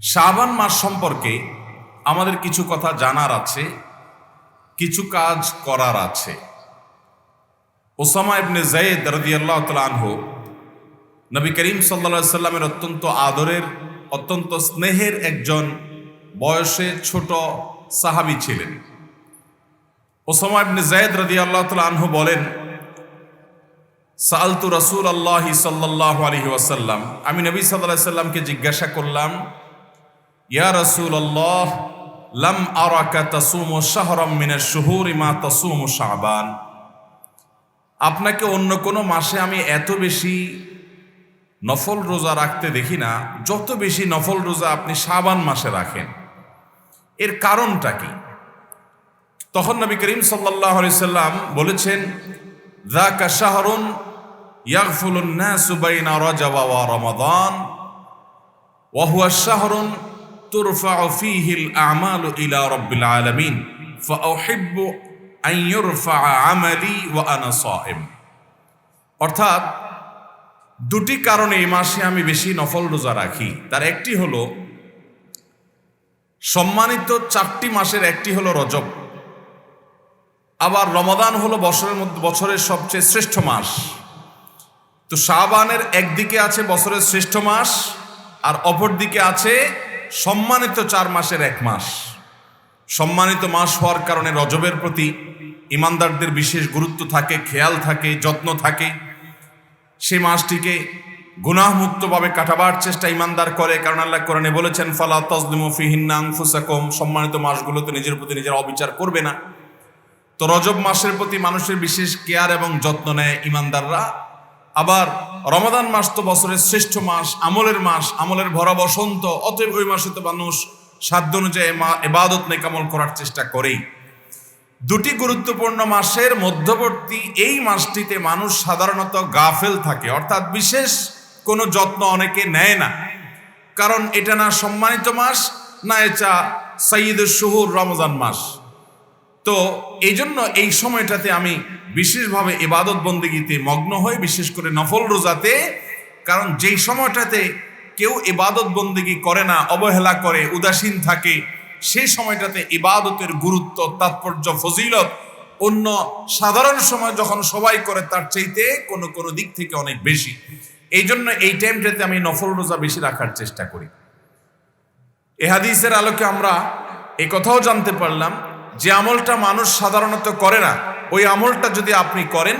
শাবান মাস সম্পর্কে আমাদের কিছু কথা জানার আছে, কিছু কাজ করার আছে। ওসামা ইবনে জায়েদ রাদিয়াল্লাহ আনহু নবী করিম সাল্লা সাল্লামের অত্যন্ত আদরের, অত্যন্ত স্নেহের একজন বয়সে ছোট সাহাবী ছিলেন। ওসামা ইবনে জায়েদ রাদিয়াল্লাহু তাআলা আনহু বলেন সালতু রসুল আল্লাহ সাল্লাহ আলহি ওয়াসাল্লাম। আমি নবী সাল্লাহ সাল্লামকে জিজ্ঞাসা করলাম ইয়া রাসূলুল্লাহ, লাম আরাকা তাসুমু শাহরাম মিনাশ শুহুরি মা তাসুমু শাবান। আপনাকে অন্য কোনো মাসে আমি এত বেশি নফল রোজা রাখতে দেখি না, যত বেশি নফল রোজা আপনি শাবান মাসে রাখেন। এর কারণটা কি? তখন নবী করিম সাল্লাহ সাল্লাম বলেছেন দা কাশাহরুন ইয়াকফুলুন্না সুবাইনা রজা ওয়া রমাদান ওয়াহুয়া শাহরুন ترفع فيه الأعمال إلى رب العالمين فأحب أن يرفع عملي وأنا صائم অর্থাৎ দুটি কারণে এই মাসে আমি বেশি নফল রোজা রাখি তার একটি হলো সম্মানিত চারটি মাসের একটি হলো রজব আবার রমাদান হলো বছরের মধ্যে বছরের সবচেয়ে শ্রেষ্ঠ মাস তো শাহবানের একদিকে আছে বছরের শ্রেষ্ঠ মাস আর অপর দিকে আছে সম্মানিত চার মাসের এক মাস। সম্মানিত মাস হওয়ার কারণে রজবের প্রতি ইমানদারদের বিশেষ গুরুত্ব থাকে, খেয়াল থাকে, যত্ন থাকে। সে মাসটিকে গুনাহমুক্তভাবে কাটাবার চেষ্টা ইমানদার করে, কারণ আল্লাহ কোরআনে বলেছেন, ফালা তসলিমু ফিহিন্না আনফুসাকুম। সম্মানিত মাসগুলোতে নিজের প্রতি নিজের অবিচার করবে না। তো রজব মাসের প্রতি মানুষের বিশেষ কেয়ার এবং যত্ন নেয় ইমানদাররা। আবার রমাদান মাস তো বছরের শ্রেষ্ঠ মাস, আমলের মাস, আমলের ভরা বসন্ত, অতএব ওই মাসে তো মানুষ সাধ্য অনুযায়ী মা এবাদত নেকামল করার চেষ্টা করেই। দুটি গুরুত্বপূর্ণ মাসের মধ্যবর্তী এই মাসটিতে মানুষ সাধারণত গাফেল থাকে, অর্থাৎ বিশেষ কোনো যত্ন অনেকে নেয় না। কারণ এটা না সম্মানিত মাস, না এটা সঈদের শহুর রমজান মাস। তো এই জন্য এই সময়টাতে আমি বিশেষভাবে এবাদত বন্দিগিতে মগ্ন হই, বিশেষ করে নফল রোজাতে। কারণ যেই সময়টাতে কেউ এবাদত বন্দিগি করে না, অবহেলা করে, উদাসীন থাকে, সেই সময়টাতে ইবাদতের গুরুত্ব, তাৎপর্য, ফজিলত অন্য সাধারণ সময় যখন সবাই করে তার চাইতে কোনো কোনো দিক থেকে অনেক বেশি। এই জন্য এই টাইমটাতে আমি নফল রোজা বেশি রাখার চেষ্টা করি। এ হাদিসের আলোকে আমরা এই কথাও জানতে পারলাম যে আমলটা মানুষ সাধারণত করে না, ওই আমলটা যদি আপনি করেন,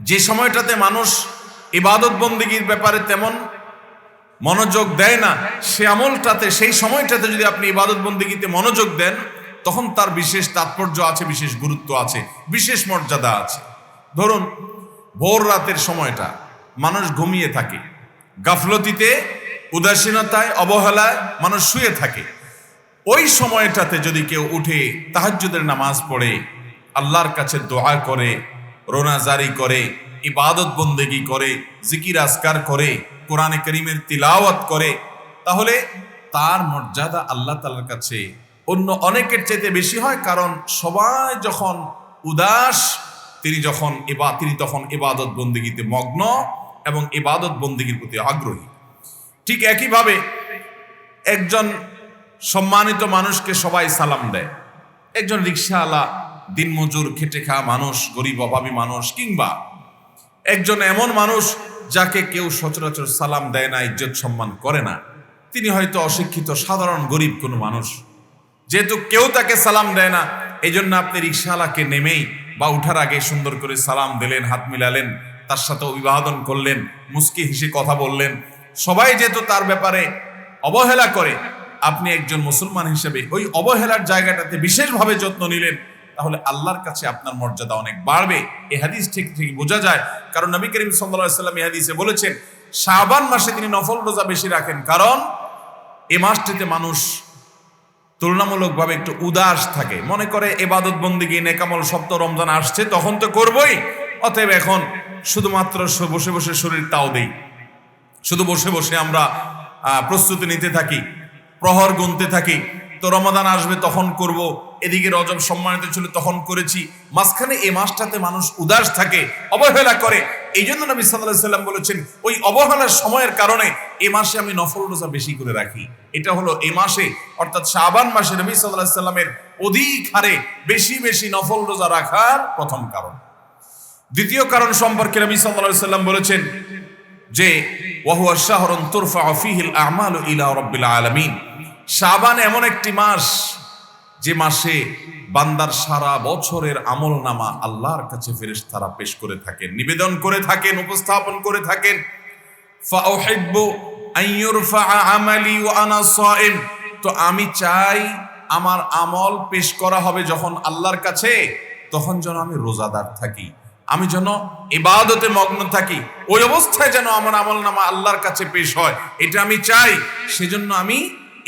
যে সময়টাতে মানুষ ইবাদত বন্দিগির ব্যাপারে তেমন মনোযোগ দেয় না, সে আমলটাতে, সেই সময়টাতে যদি আপনি ইবাদত বন্দিগিতে মনোযোগ দেন, তখন তার বিশেষ তাৎপর্য আছে, বিশেষ গুরুত্ব আছে, বিশেষ মর্যাদা আছে। ধরুন, ভোর রাতের সময়টা মানুষ ঘুমিয়ে থাকে, গাফলতিতে, উদাসীনতায়, অবহেলায় মানুষ শুয়ে থাকে। ওই সময়টাতে যদি কেউ উঠে তাহাজ্জুদের নামাজ পড়ে, আল্লাহর কাছে দোয়া করে রোনাজারি করে, ইবাদত বন্দেগি করে, জিকির আসকার করে, কোরআনে করিমের তিলাওয়াত করে, তাহলে তার মর্যাদা আল্লাহ তালার কাছে অন্য অনেকের চাইতে বেশি হয়, কারণ সবাই যখন উদাস, তিনি যখন এবা তিনি তখন ইবাদত বন্দিগিতে মগ্ন এবং ইবাদত বন্দিগির প্রতি আগ্রহী। ঠিক একইভাবে একজন সম্মানিত মানুষকে সবাই সালাম দেয়। একজন রিক্সাওয়ালা দিনমজুর খেটে খাওয়া মানুষ, গরিব, অভাবী মানুষ কিংবা একজন এমন মানুষ যাকে কেউ সচরাচর সালাম দেয় না, ইজ্জত সম্মান করে না। তিনি হয়তো অশিক্ষিত, সাধারণ, গরিব কোনো মানুষ। যেহেতু কেউ তাকে সালাম দেয় না এই জন্য আপনি রিক্সাওয়ালাকে নেমেই বা উঠার আগে সুন্দর করে সালাম দিলেন, হাত মিলালেন, তার সাথে অভিবাদন করলেন মুস্কি হেসে কথা বললেন। সবাই যেহেতু তার ব্যাপারে অবহেলা করে আপনি একজন মুসলমান হিসেবে ওই অবহেলার জায়গাটাতে বিশেষভাবে যত্ন নিলেন, তাহলে আল্লাহর কাছে আপনার মর্যাদা অনেক বাড়বে। এ হাদিস ঠিক ঠিক বোঝা যায়। কারণ নবী করিম সাল্লাহ সাল্লাম এ হাদিসে বলেছেন, শাবান মাসে তিনি নফল রোজা বেশি রাখেন। কারণ এ মাসটিতে মানুষ তুলনামূলকভাবে একটু উদাস থাকে। মনে করে এবাদত বন্দিগি নেকামল সপ্ত রমজান আসছে, তখন তো করবই। অতএব এখন শুধুমাত্র বসে বসে শরীর তাও দেই। শুধু বসে বসে আমরা প্রস্তুতি নিতে থাকি। প্রহর গুনতে থাকি। তো রমাদান আসবে, তখন করব। এদিকে রজব সম্মানিত ছিল, তখন করেছি। মাঝখানে এই মাসটাতে মানুষ উদাস থাকে, অবহেলা করে। এই জন্য নবী সাল্লাহ সাল্লাম বলেছেন, ওই অবহেলার সময়ের কারণে এ মাসে আমি নফল রোজা বেশি করে রাখি। এটা হলো এ মাসে, অর্থাৎ শাবান মাসে নবী সাল্লাহ সাল্লামের অধিক হারে বেশি বেশি নফল রোজা রাখার প্রথম কারণ। দ্বিতীয় কারণ সম্পর্কে নবী সাল্লাহ সাল্লাম বলেছেন যে, ওয়াহুয়া শাহরন তুরফা ফিহিল আমাল ইলা রব্বিল আলামিন। শাবান এমন একটি মাস, যে মাসে বান্দার সারা বছরের আমল নামা আল্লাহর কাছে ফেরেশতারা পেশ করে থাকেন, নিবেদন করে থাকেন, উপস্থাপন করে থাকেন। তো আমি চাই আমার আমল পেশ করা হবে যখন আল্লাহর কাছে, তখন যেন আমি রোজাদার থাকি। আমি যেন ইবাদতে মগ্ন থাকি। ওই অবস্থায় যেন আমার আমল নামা আল্লাহর কাছে পেশ হয়, এটা আমি চাই। সেজন্য আমি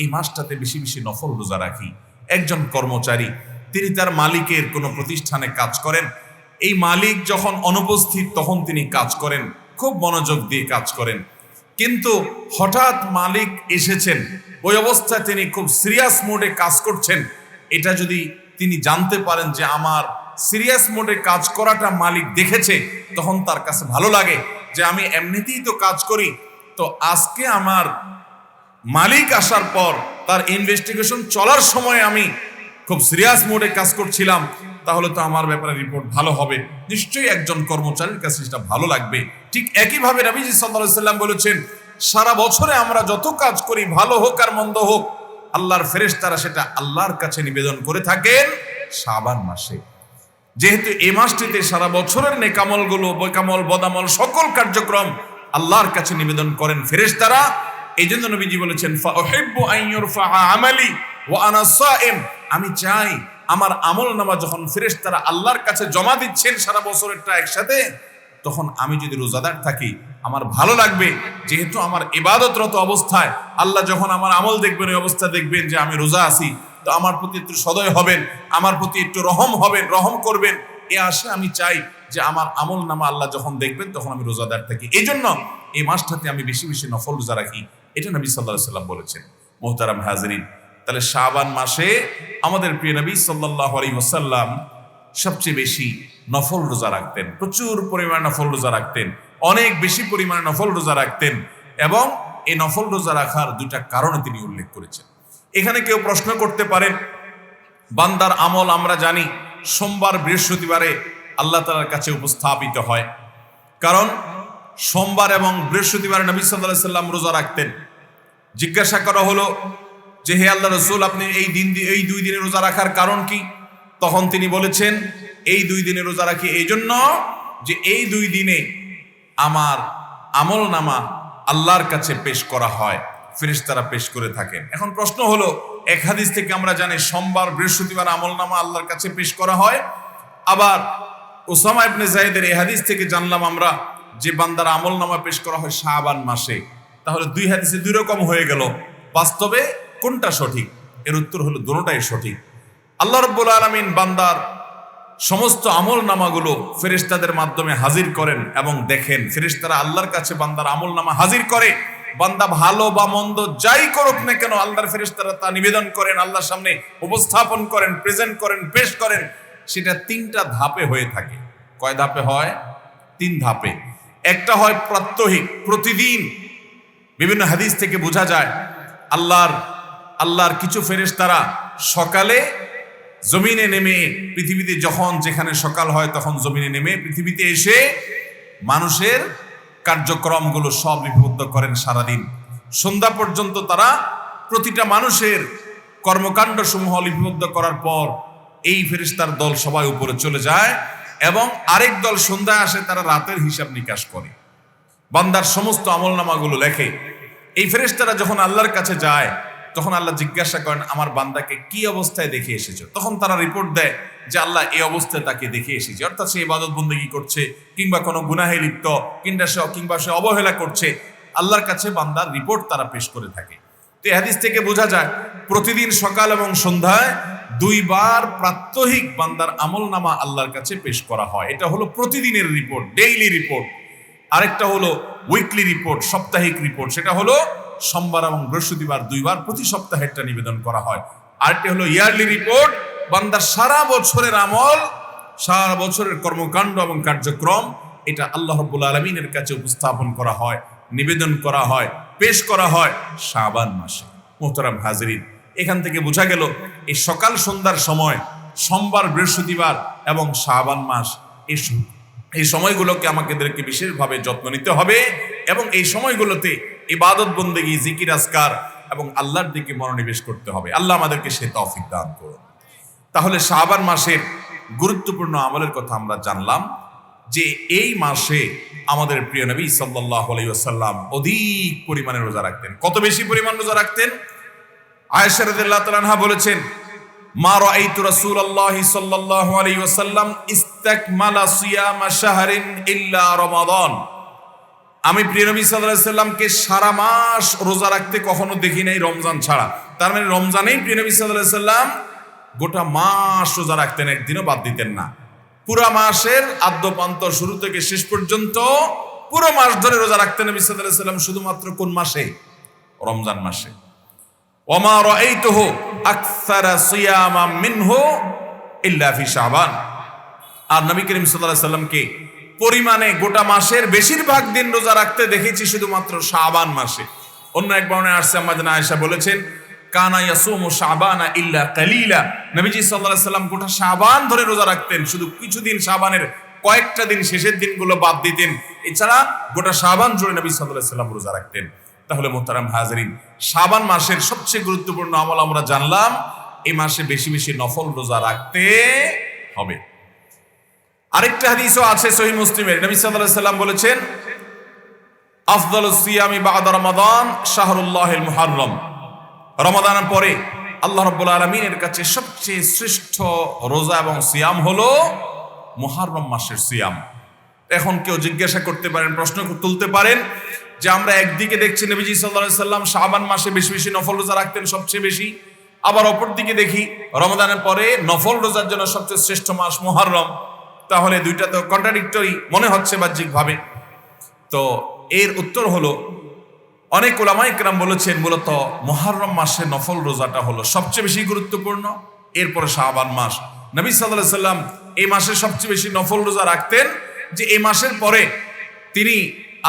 এই মাসটাতে বেশি বেশি নফল রোজা রাখি। একজন কর্মচারী, তিনি তার মালিকের কোনো প্রতিষ্ঠানে কাজ করেন। এই মালিক যখন অনুপস্থিত, তখন তিনি কাজ করেন, খুব মনোযোগ দিয়ে কাজ করেন। কিন্তু হঠাৎ মালিক এসেছেন, ওই অবস্থায় তিনি খুব সিরিয়াস মোডে কাজ করছেন। এটা যদি তিনি জানতে পারেন যে আমার সিরিয়াস মোডে কাজ করাটা মালিক দেখেছে, তখন তার কাছে ভালো লাগে যে আমি এমনিতেই তো কাজ করি। তো আজকে আমার মালিক আসার পর তার ইনভেস্টিগেশন চলার সময় আমি খুব সিরিয়াস মোডে কাজ করছিলাম, তাহলে তো আমার ব্যাপারে রিপোর্ট ভালো হবে। নিশ্চয়ই একজন কর্মচারীর কাছে সেটা ভালো লাগবে। ঠিক একইভাবে নবীজি সাল্লাল্লাহু সাল্লাম বলেছেন, সারা বছরে আমরা যত কাজ করি, ভালো হোক আর মন্দ হোক, আল্লাহর ফেরেশতারা সেটা আল্লাহর কাছে নিবেদন করে থাকেন শাবান মাসে। যেহেতু এই মাসটিতে সারা বছরের নেকামলগুলো, বৈকামল, বদামল, সকল কার্যক্রম আল্লাহর কাছে নিবেদন করেন ফেরেশতারা। এই জন্য নবীজি বলেছেন সাইম। আমি চাই আমার আমল নামা যখন ফেরেস তারা আল্লাহর কাছে জমা দিচ্ছেন সারা বছরেরটা একসাথে, তখন আমি যদি রোজাদার থাকি, আমার ভালো লাগবে। যেহেতু আমার ইবাদতরত অবস্থায়, আল্লাহ যখন আমার আমল দেখবেন, ওই অবস্থা দেখবেন যে আমি রোজা আছি। তো আমার প্রতি একটু সদয় হবেন, আমার প্রতি একটু রহম হবেন, রহম করবেন। এ আসে আমি চাই যে আমার আমল নামা আল্লাহ যখন দেখবেন, তখন আমি রোজাদার থাকি। এই জন্য এই মাসটাতে আমি বেশি বেশি নফল রোজা রাখি। এটা নবী সাল্লাহ সাল্লাম বলেছেন। মোহতারাম হাজরিন, তাহলে শাবান মাসে আমাদের প্রিয় নবী সাল্লাহ আলী ওসাল্লাম সবচেয়ে বেশি নফল রোজা রাখতেন। প্রচুর পরিমাণ নফল রোজা রাখতেন। অনেক বেশি পরিমাণে নফল রোজা রাখতেন। এবং এই নফল রোজা রাখার দুটা কারণে তিনি উল্লেখ করেছেন। এখানে কেউ প্রশ্ন করতে পারেন, বান্দার আমল আমরা জানি, সোমবার বৃহস্পতিবারে আল্লাহ তালার কাছে উপস্থাপিত হয়। কারণ সোমবার এবং বৃহস্পতিবারে নবী সাল্লাহ সাল্লাম রোজা রাখতেন। জিজ্ঞাসা করা হলো যে, হে আল্লাহ রসুল, আপনি এই দিন এই দুই দিনে রোজা রাখার কারণ কি? তখন তিনি বলেছেন, এই দুই দিনে রোজা রাখি এই জন্য যে, এই দুই দিনে আমার আমল নামা আল্লাহর কাছে পেশ করা হয়। ফেরেশতারা পেশ করে থাকেন। এখন প্রশ্ন হলো, এক হাদিস থেকে আমরা জানি সোমবার বৃহস্পতিবার আমল নামা আল্লাহর কাছে পেশ করা হয়। আবার ওসামা ইবনে জাহিদের এই হাদিস থেকে জানলাম আমরা যে বান্দার আমল নামা পেশ করা হয় শাবান মাসে। তাহলে দুই হাদিসে দুই রকম হয়ে গেল। বাস্তবে কোনটা সঠিক? এর উত্তর হলো দুটোটাই সঠিক। আল্লাহ রব্বুল আলমিন বান্দার সমস্ত আমল নামাগুলো ফেরেশতাদের মাধ্যমে হাজির করেন এবং দেখেন, ফেরেশতারা আল্লাহর কাছে বান্দার আমল নামা হাজির করে বান্দা ভালো বা মন্দ যাই করুক না কেন, আল্লাহর ফেরেশতারা তা নিবেদন করেন, আল্লাহর সামনে উপস্থাপন করেন প্রেজেন্ট করেন, পেশ করেন। সেটা তিনটা ধাপে হয়ে থাকে। কয় ধাপে হয়? তিন ধাপে। একটা হয় প্রাত্যহিক, প্রতিদিন। বিভিন্ন হাদিস থেকে বোঝা যায়, আল্লাহর আল্লাহর কিছু ফেরেশতারা সকালে জমিনে নেমে পৃথিবীতে, যখন যেখানে সকাল হয় তখন জমিনে নেমে পৃথিবীতে এসে মানুষের কার্যক্রমগুলো সব লিপিবদ্ধ করেন সারাদিন। সন্ধ্যা পর্যন্ত তারা প্রতিটা মানুষের কর্মকাণ্ড সমূহ লিপিবদ্ধ করার পর এই ফেরিস্তার দল সবাই উপরে চলে যায় এবং আরেক দল সন্ধ্যায় আসে, তারা রাতের হিসাব নিকাশ করে। বান্দার সমস্ত আমলনামাগুলো লেখে। এই ফেরিস্তারা যখন আল্লাহর কাছে যায় তখন আল্লাহ জিজ্ঞাসা করেন, আমার বান্দাকে কি অবস্থায় দেখে এসেছ? তখন তারা রিপোর্ট দেয় যে, আল্লাহ এই অবস্থায় তাকে দেখে এসেছে। অর্থাৎ সে ইবাদত বন্দী করছে, কিংবা কোনো গুনাহে লিপ্ত, কিংবা সে কিংবা সে অবহেলা করছে। আল্লাহর কাছে বান্দার রিপোর্ট তারা পেশ করে থাকে। তো হাদিস থেকে বোঝা যায়, প্রতিদিন সকাল এবং সন্ধ্যায় দুইবার প্রাত্যহিক বান্দার আমল নামা আল্লাহর কাছে পেশ করা হয়। এটা হলো প্রতিদিনের রিপোর্ট ডেইলি রিপোর্ট আরেকটা হলো উইকলি রিপোর্ট সাপ্তাহিক রিপোর্ট সেটা হলো সোমবার এবং বৃহস্পতিবার দুইবার প্রতি সপ্তাহে একটা নিবেদন করা হয়। আরেকটি হলো ইয়ারলি রিপোর্ট বান্দার সারা বছরের আমল, সারা বছরের কর্মকাণ্ড এবং কার্যক্রম, এটা আল্লাহ রব্বুল আলমিনের কাছে উপস্থাপন করা হয়, নিবেদন করা হয়, পেশ করা হয় শাবান মাসে। মোহতারাম হাজরিন, এখান থেকে বোঝা গেল, এই সকাল সন্ধ্যার সময়, সোমবার, বৃহস্পতিবার এবং শাবান মাস, এই এই সময়গুলোকে আমাদেরকে বিশেষভাবে যত্ন নিতে হবে এবং এই সময়গুলোতে ইবাদত বন্দেগী, জিকির আসকার এবং আল্লাহর দিকে মনোনিবেশ করতে হবে। আল্লাহ আমাদেরকে সে তৌফিক দান করুন। তাহলে শাবান মাসের গুরুত্বপূর্ণ আমলের কথা আমরা জানলাম যে এই মাসে আমাদের প্রিয় নবী সাল্লাল্লাহু আলাইহি ওয়াসাল্লাম অধিক পরিমাণে রোজা রাখতেন। কত বেশি পরিমাণ রোজা রাখতেন? আয়েশা রাদিয়াল্লাহু তাআলা বলেছেন, মা রাআইতু রাসূলুল্লাহি সাল্লাল্লাহু আলাইহি ওয়াসাল্লাম ইস্তাকমালা সিয়ামা শাহরিন ইল্লা রমাদান। আমি প্রিয় নবী সাল্লাল্লাহু আলাইহি সাল্লামকে সারা মাস রোজা রাখতে কখনো দেখি নাই রমজান ছাড়া। তার মানে রমজানেই প্রিয় নবী সাল্লাল্লাহু আলাইহি সাল্লাম গোটা মাস রোজা রাখতেন, একদিনও বাদ দিতেন না। পুরা মাসের আদ্যপান্ত শুরু থেকে শেষ পর্যন্ত পুরো মাস ধরে রোজা রাখতেন নবী সাল্লাল্লাহু আলাইহি সাল্লাম শুধুমাত্র কোন মাসে? রমজান মাসে। ওমা রাআইতুহু আকসারা সিয়ামা মিনহু ইল্লা ফি শাবান আর নবী করিম আলাইহি সাল্লামকে পরিমাণে গোটা মাসের বেশিরভাগ দিন রোজা রাখতে দেখেছি শুধুমাত্র শাবান মাসে। অন্য এক বর্ণে আসছে আমাদের আয়েশা বলেছেন, কানা ইয়াসুমু সাল্লাম গোটা ধরে রোজা রাখতেন, শুধু কিছুদিন কয়েকটা দিন শেষের দিনগুলো বাদ দিতেন। এছাড়া গোটা রোজা রাখতেন। তাহলে মোহতারাম হাজরিন, শাবান মাসের সবচেয়ে গুরুত্বপূর্ণ আমল আমরা জানলাম এই মাসে বেশি বেশি নফল রোজা রাখতে হবে। আরেকটা হাদিসও আছে সহি মুসলিমের। নবী সাল্লাল্লাহু সাল্লাম বলেছেন, আফদালু সিয়ামি বাদা রমাদান শাহরুল্লাহিল মুহাররম। রমাদানের পরে আল্লাহ রাব্বুল আলামিনের কাছে সবচেয়ে শ্রেষ্ঠ রোজা এবং সিয়াম হলো মুহাররম মাসের সিয়াম। এখন কেউ জিজ্ঞাসা করতে পারেন, প্রশ্ন তুলতে পারেন যে আমরা একদিকে দেখছি নবীজি আলাইহি সাল্লাম শাবান মাসে বেশি বেশি নফল রোজা রাখতেন সবচেয়ে বেশি, আবার অপর দিকে দেখি রমাদানের পরে নফল রোজার জন্য সবচেয়ে শ্রেষ্ঠ মাস মুহররম। তাহলে দুইটা তো কন্ট্রাডিক্টরি মনে হচ্ছে বাহ্যিকভাবে। তো এর উত্তর হলো, অনেক ওলামাই কেরাম বলেছেন মূলত মহারম মাসে নফল রোজাটা হলো সবচেয়ে বেশি গুরুত্বপূর্ণ। এরপরে শাহবান মাস। নবী সাল্লাহ সাল্লাম এই মাসে সবচেয়ে বেশি নফল রোজা রাখতেন যে এই মাসের পরে তিনি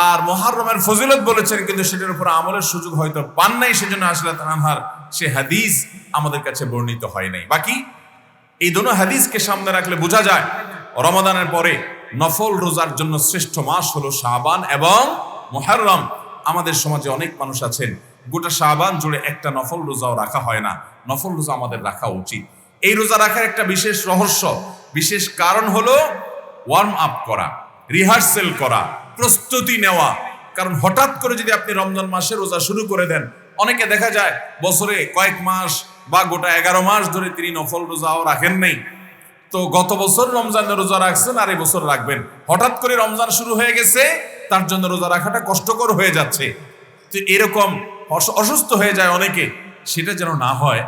আর মহারমের ফজিলত বলেছেন, কিন্তু সেটার উপর আমলের সুযোগ হয়তো পান নাই, সেজন্য আসলে তানহার সে হাদিস আমাদের কাছে বর্ণিত হয় নাই। বাকি এই দোনো হাদিসকে সামনে রাখলে বোঝা যায় রমাদানের পরে নফল রোজার জন্য শ্রেষ্ঠ মাস হলো শাবান এবং মুহাররম। আমাদের সমাজে অনেক মানুষ আছেন, গোটা শাবান জুড়ে একটা নফল রোজাও রাখা হয় না। নফল রোজা আমাদের রাখা উচিত। এই রোজা রাখার একটা বিশেষ রহস্য, বিশেষ কারণ হলো ওয়ার্ম আপ করা রিহার্সেল করা, প্রস্তুতি নেওয়া। কারণ হঠাৎ করে যদি আপনি রমজান মাসে রোজা শুরু করে দেন, অনেকে দেখা যায় বছরে কয়েক মাস বা গোটা এগারো মাস ধরে তিনি নফল রোজাও রাখেন নাই। তো গত বছর রমজানে রোজা রাখছেন, আর এই বছর রাখবেন। হঠাৎ করে রমজান শুরু হয়ে গেছে, তার জন্য রোজা রাখাটা কষ্টকর হয়ে যাচ্ছে। তো এরকম অসুস্থ হয়ে যায় অনেকে, সেটা যেন না হয়।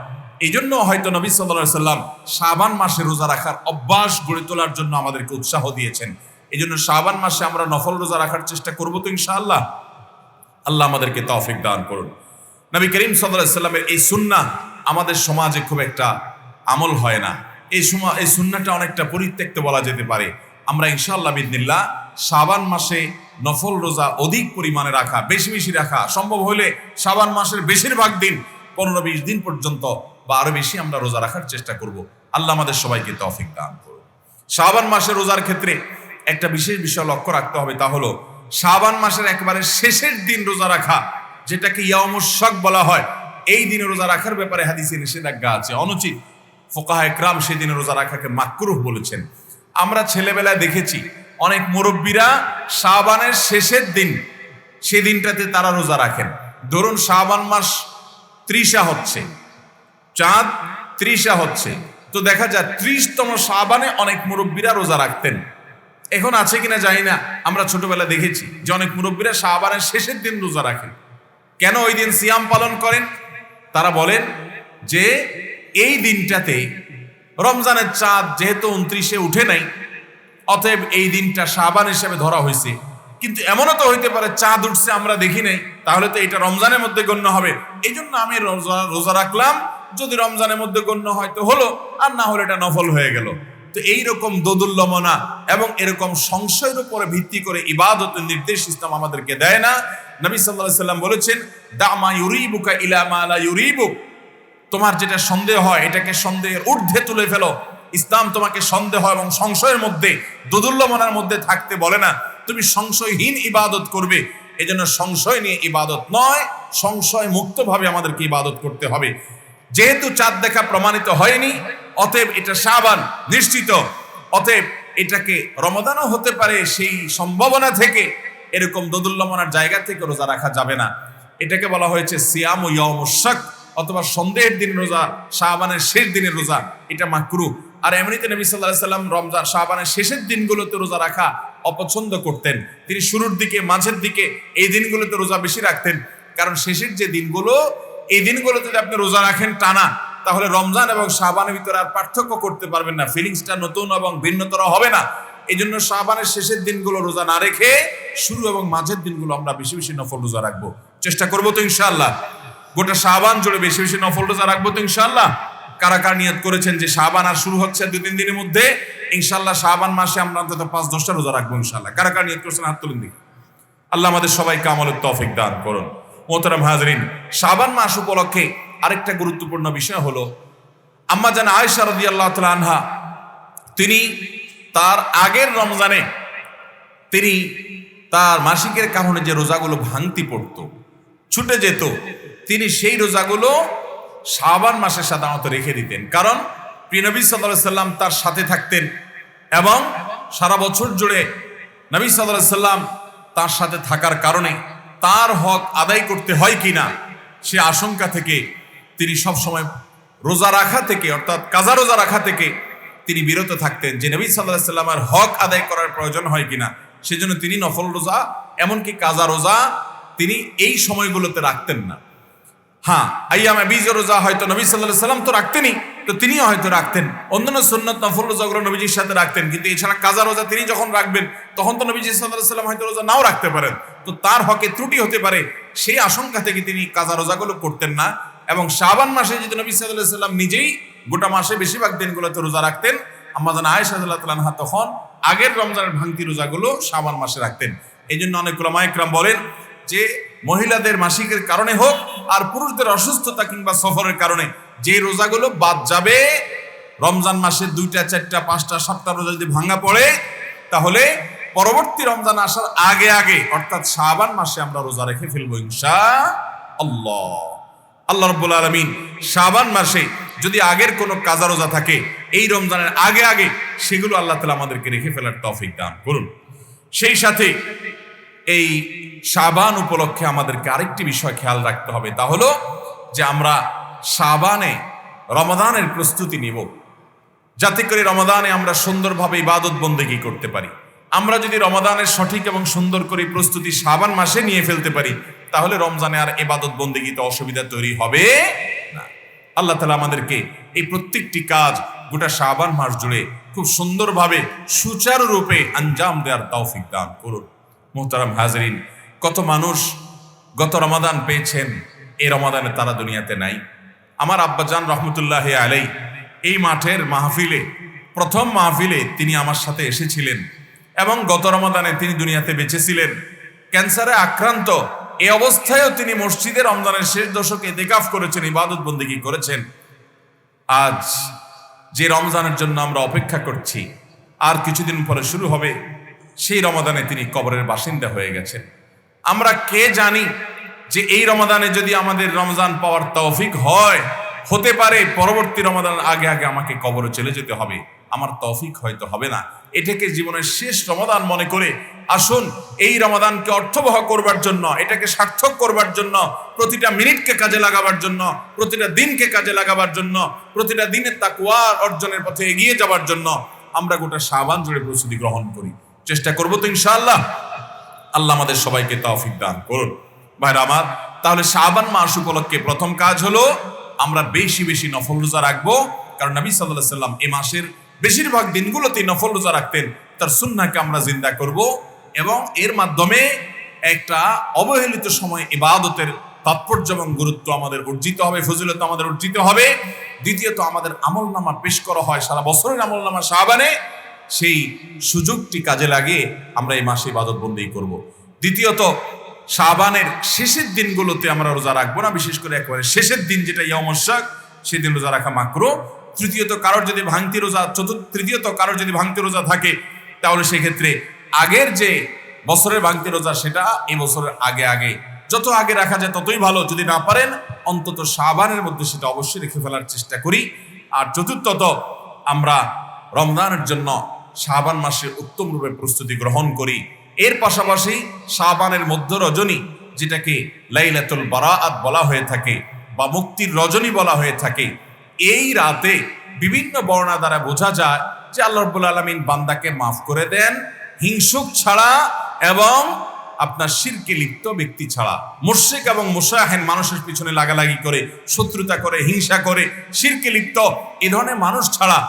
এই জন্য হয়তো নবী সাল্লাহ সাল্লাম শাবান মাসে রোজা রাখার অভ্যাস গড়ে তোলার জন্য আমাদেরকে উৎসাহ দিয়েছেন। এই জন্য শাবান মাসে আমরা নফল রোজা রাখার চেষ্টা করব তো ইনশাআল্লাহ। আল্লাহ আমাদেরকে তৌফিক দান করুন। নবী করিম সাল্লাহ সাল্লামের এই সুন্না আমাদের সমাজে খুব একটা আমল হয় না। এই সময় এই সুন্নাটা অনেকটা পরিত্যক্ত বলা যেতে পারে। আমরা ইনশাআল্লাহ বিদিল্লা শাবান মাসে নফল রোজা অধিক পরিমাণে রাখা, বেশি বেশি রাখা সম্ভব হলে শাবান মাসের বেশিরভাগ দিন পনেরো বিশ দিন পর্যন্ত বা আরও বেশি আমরা রোজা রাখার চেষ্টা করব। আল্লাহ আমাদের সবাইকে তৌফিক দান করুন। শাবান মাসে রোজার ক্ষেত্রে একটা বিশেষ বিষয় লক্ষ্য রাখতে হবে তা হলো, শাবান মাসের একেবারে শেষের দিন রোজা রাখা, যেটাকে ইয়ামুশক বলা হয়, এই দিনে রোজা রাখার ব্যাপারে হাদিসে নিষেধাজ্ঞা আছে, অনুচিত। ফোকাহ একরাম সেই দিনে রোজা রাখাকে মাকরুহ বলেছেন। আমরা ছেলেবেলায় দেখেছি, অনেক মুরব্বীরা শাবানের শেষের দিন সেই দিনটাতে তারা রোজা রাখেন। ধরুন শাবান মাস ত্রিশা হচ্ছে, চাঁদ ত্রিশা হচ্ছে, তো দেখা যায় ত্রিশতম সাবানে অনেক মুরব্বীরা রোজা রাখতেন। এখন আছে কিনা জানি না, আমরা ছোটবেলা দেখেছি যে অনেক মুরব্বীরা শাহবানের শেষের দিন রোজা রাখেন। কেন ওই দিন সিয়াম পালন করেন? তারা বলেন যে এই দিনটাতে রমজানের চাঁদ যেহেতু উনত্রিশে উঠে নাই, অতএব এই দিনটা সাবান হিসেবে ধরা হয়েছে। কিন্তু এমনও তো হইতে পারে, চাঁদ উঠছে, আমরা দেখি নাই, তাহলে তো এটা রমজানের মধ্যে গণ্য হবে। এই জন্য আমি রোজা রোজা রাখলাম, যদি রমজানের মধ্যে গণ্য হয় তো হলো, আর না হলে এটা নফল হয়ে গেল। তো এইরকম দোদুল্যমনা এবং এরকম সংশয়ের উপরে ভিত্তি করে ইবাদতের নির্দেশ ইসলাম আমাদেরকে দেয় না। নবী সাল্লাহ সাল্লাম বলেছেন, দামা ইউরিবুকা ইলামা লা ইউরিবুক। তোমার যেটা সন্দেহ হয়, এটাকে সন্দেহের ঊর্ধ্বে তুলে ফেলো। ইসলাম তোমাকে সন্দেহ এবং সংশয়ের মধ্যে, দোদুল্যমনার মধ্যে থাকতে বলে না। তুমি সংশয়হীন ইবাদত করবে। এজন্য সংশয় নিয়ে ইবাদত নয় সংশয় মুক্তভাবে আমাদেরকে ইবাদত করতে হবে। যেহেতু চাঁদ দেখা প্রমাণিত হয়নি, অতএব এটা সাবান নিশ্চিত। অতএব এটাকে রমদানও হতে পারে সেই সম্ভাবনা থেকে। এরকম দোদুল্যমনার জায়গা থেকে রোজা রাখা যাবে না। এটাকে বলা হয়েছে সিয়াম ইয়মশাক অথবা সন্দেহের দিন রোজা, শাহবানের শেষ দিনের রোজা, এটা মাকরু। আর এমনিতে নবী সাল্লাহ সাল্লাম রমজান, শাহবানের শেষের দিনগুলোতে রোজা রাখা অপছন্দ করতেন। তিনি শুরুর দিকে, মাঝের দিকে এই দিনগুলোতে রোজা বেশি রাখতেন। কারণ শেষের যে দিনগুলো, এই দিনগুলোতে যদি আপনি রোজা রাখেন টানা, তাহলে রমজান এবং শাহবানের ভিতরে আর পার্থক্য করতে পারবেন না। ফিলিংসটা নতুন এবং ভিন্নতর হবে না। এই জন্য শাহবানের শেষের দিনগুলো রোজা না রেখে শুরু এবং মাঝের দিনগুলো আমরা বেশি বেশি নফল রোজা রাখব। চেষ্টা করব তো ইনশাআল্লাহ। গোটা শাহবান জুড়ে বেশি বেশি নফল রোজা রাখব তো ইনশাল্লাহ কারা কার নিয়ত করেছেন যে শাহবান আর শুরু হচ্ছে দু তিন দিনের মধ্যে ইনশাল্লাহ শাহবান মাসে আমরা অন্তত পাঁচ দশটা রোজা রাখব ইনশাল্লাহ কারা কার নিয়ত করছেন, হাত তুলেন দেখি। আল্লাহ আমাদের সবাইকে আমলের তৌফিক দান করুন। মোহতারাম হাজরিন, শাবান মাস উপলক্ষে আরেকটা গুরুত্বপূর্ণ বিষয় হলো, আম্মা জান আয়েশা রাদিয়াল্লাহু তাআলা আনহা, তিনি তার আগের রমজানে তিনি তার মাসিকের কারণে যে রোজাগুলো ভাঙতি পড়ত, ছুটে যেত তিনি সেই রোজাগুলো শাবান মাসে সাধারণত রেখে দিতেন। কারণ প্রিয়নবী সাল্লাহ সাল্লাম তার সাথে থাকতেন এবং সারা বছর জুড়ে নবী সাল্লাহ সাল্লাম তার সাথে থাকার কারণে তার হক আদায় করতে হয় কিনা সে আশঙ্কা থেকে তিনি সব সময় রোজা রাখা থেকে, অর্থাৎ কাজা রোজা রাখা থেকে তিনি বিরত থাকতেন যে নবী সাল্লাহ সাল্লামের হক আদায় করার প্রয়োজন হয় কিনা। সেজন্য তিনি নফল রোজা, এমনকি কাজা রোজা তিনি এই সময়গুলোতে রাখতেন না। হ্যাঁ আইয়ামে বীজ রোজা হয়তো নবী সাল্লাহ সাল্লাম তো রাখতেনই, তো তিনিও হয়তো রাখতেন। অন্যান্য সুন্নত নফল রোজাগুলো নবীজির সাথে রাখতেন, কিন্তু এছাড়া কাজা রোজা তিনি যখন রাখবেন, তখন তো নবীজি সাল্লাহ সাল্লাম হয়তো রোজা নাও রাখতে পারেন। তো তার হকে ত্রুটি হতে পারে, সেই আশঙ্কা থেকে তিনি কাজা রোজাগুলো করতেন না। এবং শাবান মাসে যদি নবী সাল্লাহ সাল্লাম নিজেই গোটা মাসে বেশিরভাগ দিনগুলোতে রোজা রাখতেন আমাদের আয়েশা তালাহা তখন আগের রমজানের ভাঙতি রোজাগুলো শাবান মাসে রাখতেন। এই জন্য অনেক মাইকরাম বলেন যে মহিলাদের মাসিকের কারণে হোক আর পুরুষদের অসুস্থতা কিংবা সফরের কারণে, যে রোজাগুলো বাদ যাবে, রমজান মাসের দুইটা, চারটা, পাঁচটা, সাতটা রোজা যদি ভাঙা পড়ে, তাহলে পরবর্তী রমজান আসার আগে আগে, অর্থাৎ শাবান মাসে আমরা রোজা রেখে ফেলব ইনশা আল্লাহ আল্লাহ রব্বুল আলমিন শাবান মাসে যদি আগের কোনো কাজা রোজা থাকে, এই রমজানের আগে আগে, সেগুলো আল্লাহ তালা আমাদেরকে রেখে ফেলার তফিক দান করুন। সেই সাথে এই সাবান উপলক্ষে আমাদেরকে আরেকটি বিষয় খেয়াল রাখতে হবে। তা হলো যে আমরা সাবানে রমাদানের প্রস্তুতি নিব। যাতে করে রমাদানে আমরা সুন্দরভাবে ইবাদত বন্দেগি করতে পারি। আমরা যদি রমাদানের সঠিক এবং সুন্দর করে প্রস্তুতি সাবান মাসে নিয়ে ফেলতে পারি, তাহলে রমজানে আর এবাদত বন্দেগিতে অসুবিধা তৈরি হবে না। আল্লাহ তালা আমাদেরকে এই প্রত্যেকটি কাজ গোটা সাবান মাস জুড়ে খুব সুন্দরভাবে সুচারুরূপে আঞ্জাম দেওয়ার তৌফিক দান করুন। মোহতারাম হাজরিন, কত মানুষ গত রমাদান পেয়েছেন, এই রমাদানে তারা দুনিয়াতে নাই। আমার আব্বাজান রহমতুল্লাহ আলাই এই মাঠের মাহফিলে, প্রথম মাহফিলে তিনি আমার সাথে এসেছিলেন এবং গত রমাদানে তিনি দুনিয়াতে বেঁচেছিলেন। ক্যান্সারে আক্রান্ত, এ অবস্থায়ও তিনি মসজিদে রমজানের শেষ দশকে দেকাফ করেছেন, ইবাদত বন্দিগি করেছেন। আজ যে রমজানের জন্য আমরা অপেক্ষা করছি, আর কিছুদিন পরে শুরু হবে সেই রমাদানে তিনি কবরের বাসিন্দা হয়ে গেছেন। আমরা কে জানি যে এই রমাদানে যদি আমাদের রমজান পাওয়ার তৌফিক হয়, হতে পারে পরবর্তী রমাদানের আগে আগে আমাকে কবরে চলে যেতে হবে। আমার তৌফিক হয়তো হবে না। এটাকে জীবনের শেষ রমাদান মনে করে আসুন, এই রমাদানকে অর্থবহ করবার জন্য, এটাকে সার্থক করবার জন্য, প্রতিটা মিনিটকে কাজে লাগাবার জন্য, প্রতিটা দিনকে কাজে লাগাবার জন্য, প্রতিটা দিনের তাকুয়ার অর্জনের পথে এগিয়ে যাবার জন্য আমরা গোটা সাবান জুড়ে প্রস্তুতি গ্রহণ করি। চেষ্টা করব তো ইনশাআল্লাহ। আল্লাহ আমাদের সবাইকে তৌফিক দান করুন। ভাইরা আমার, তাহলে শাবান মাস উপলক্ষে প্রথম কাজ হলো, আমরা বেশি বেশি নফল রোজা রাখব। কারণ নবী সাল্লাহ সাল্লাম এ মাসের বেশিরভাগ দিনগুলোতে নফল রোজা রাখতেন। তার সুন্নাকে আমরা জিন্দা করব এবং এর মাধ্যমে একটা অবহেলিত সময় ইবাদতের তাৎপর্য এবং গুরুত্ব আমাদের অর্জিত হবে, ফজিলত আমাদের অর্জিত হবে। দ্বিতীয়ত, আমাদের আমল নামা পেশ করা হয় সারা বছরের আমল নামা শাহবানে সেই সুযোগটি কাজে লাগিয়ে আমরা এই মাসে ইবাদত বন্দি করব। দ্বিতীয়ত শাহবানের শেষের দিনগুলোতে আমরা রোজা রাখব না, বিশেষ করে একবারে শেষের দিন যেটা ইয়মশাক সেদিন রোজা রাখা মাকরো। তৃতীয়ত, কারোর যদি ভাঙতি রোজা, চতুর্থ, তৃতীয়ত, কারোর যদি ভাঙতি রোজা থাকে, তাহলে সেক্ষেত্রে আগের যে বছরের ভাঙতি রোজা, সেটা এই বছরের আগে আগে। যত আগে রাখা যায় ততই ভালো, যদি না পারেন, অন্তত শাহবানের মধ্যে সেটা অবশ্যই রেখে ফেলার চেষ্টা করি। আর চতুর্থত, আমরা রমজানের জন্য শাহবান মাসে উত্তম রূপে প্রস্তুতি গ্রহণ করি। এর পাশাপাশি শাহবানের মধ্য রজনী, যেটাকে লাইলাতুল বারাআত বলা হয়ে থাকে বা মুক্তির রজনী বলা হয়ে থাকে, এই রাতে বিভিন্ন বর্ণা দ্বারা বোঝা যায় যে আল্লাহ রব্বুল আলমিন বান্দাকে মাফ করে দেন, হিংসুক ছাড়া এবং আপনার শিরকে লিপ্ত ব্যক্তি ছাড়া। মুর্শিক এবং মুসাহেন মানুষের পিছনে লাগালাগি করে, শত্রুতা করে, হিংসা করে, শিরকে লিপ্ত, এ ধরনের মানুষ ছাড়া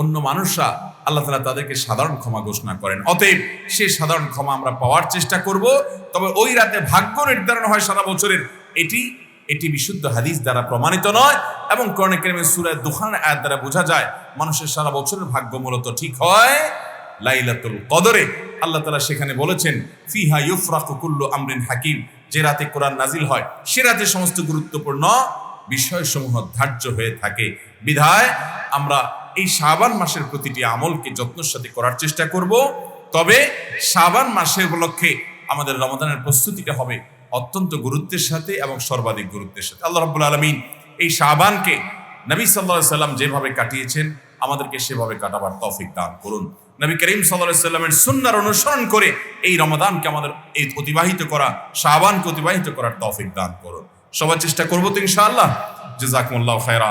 অন্য মানুষরা আল্লাহ তালা তাদেরকে সাধারণ ক্ষমা ঘোষণা করেন। অতএব সেই সাধারণ ক্ষমা আমরা পাওয়ার চেষ্টা করব। তবে ওই রাতে ভাগ্য নির্ধারণ হয় সারা বছরের। এটি এটি বিশুদ্ধ হাদিস দ্বারা প্রমাণিত নয় এবং করণে কেরমের সুরায় দুখান আয়াত দ্বারা বোঝা যায়, মানুষের সারা বছরের ভাগ্য মূলত ঠিক হয় লাইলাতুল কদরে। আল্লাহ তালা সেখানে বলেছেন, ফিহা ইউফরাকু কুল্লু আমরিন হাকিম। যে রাতে কোরআন নাজিল হয়, সে রাতে সমস্ত গুরুত্বপূর্ণ বিষয়সমূহ ধার্য হয়ে থাকে। বিধায় আমরা এই শাবান মাসের প্রতিটি আমলকে যত্নের সাথে করার চেষ্টা করব। তবে শাবান মাসের উপলক্ষে আমাদের রমাদানের প্রস্তুতিটা হবে অত্যন্ত গুরুত্বের সাথে এবং সর্বাধিক গুরুত্বের সাথে। আল্লাহ রাব্বুল আলমিন এই শাবানকে নবী সাল্লাহ সাল্লাম যেভাবে কাটিয়েছেন, আমাদেরকে সেভাবে কাটাবার তৌফিক দান করুন। নবী করিম সাল্লাহ সাল্লামের সুন্নার অনুসরণ করে এই রমাদানকে আমাদের এই অতিবাহিত করা, শাবানকে অতিবাহিত করার তৌফিক দান করুন। সবার চেষ্টা করব তো ইনশাআল্লাহ। জাজাকুমুল্লাহ খায়রা